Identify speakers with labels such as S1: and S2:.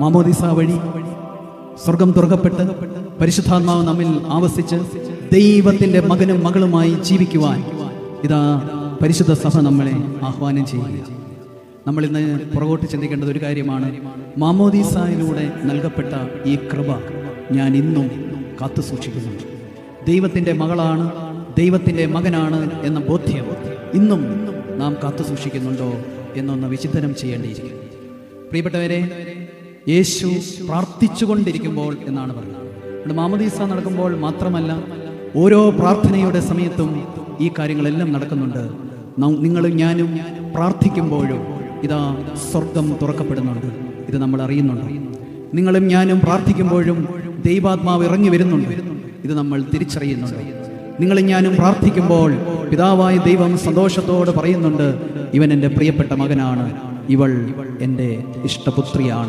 S1: മാമോദിസ വഴി സ്വർഗം തുറക്കപ്പെട്ട് പരിശുദ്ധാത്മാവ് നമ്മിൽ ആവസിച്ച് ദൈവത്തിന്റെ മകനും മകളുമായി ജീവിക്കുവാൻ ഇതാ പരിശുദ്ധ സഭ നമ്മളെ ആഹ്വാനം ചെയ്യുക നമ്മൾ ഇന്ന് പുറകോട്ട് ചിന്തിക്കേണ്ടത് ഒരു കാര്യമാണ്. മാമോദീസായിലൂടെ നൽകപ്പെട്ട ഈ കൃപ ഞാൻ ഇന്നും കാത്തു സൂക്ഷിക്കുന്നു ദൈവത്തിന്റെ മകളാണ് ദൈവത്തിന്റെ മകനാണ് എന്ന ബോധ്യം ഇന്നും നാം കാത്തു സൂക്ഷിക്കുന്നുണ്ടോ എന്നൊന്ന് വിചിന്തനം ചെയ്യേണ്ടിയിരിക്കുന്നു. പ്രിയപ്പെട്ടവരെ യേശു പ്രാർത്ഥിച്ചുകൊണ്ടിരിക്കുമ്പോൾ എന്നാണ് പറയുന്നത്. മാമദീസ നടക്കുമ്പോൾ മാത്രമല്ല ഓരോ പ്രാർത്ഥനയുടെ സമയത്തും ഈ കാര്യങ്ങളെല്ലാം നടക്കുന്നുണ്ട്. നിങ്ങളും ഞാനും പ്രാർത്ഥിക്കുമ്പോഴും ഇതാ സ്വർഗം തുറക്കപ്പെടുന്നുണ്ട്. ഇത് നമ്മൾ അറിയുന്നുണ്ട്. നിങ്ങളും ഞാനും പ്രാർത്ഥിക്കുമ്പോഴും ദൈവാത്മാവ് ഇറങ്ങി വരുന്നുണ്ട്. ഇത് നമ്മൾ തിരിച്ചറിയുന്നുണ്ട്. നിങ്ങളും ഞാനും പ്രാർത്ഥിക്കുമ്പോൾ പിതാവായ ദൈവം സന്തോഷത്തോട് പറയുന്നുണ്ട് ഇവൻ എന്റെ പ്രിയപ്പെട്ട മകനാണ്. ഇവൾ എന്റെ ഇഷ്ടപുത്രിയാണ്.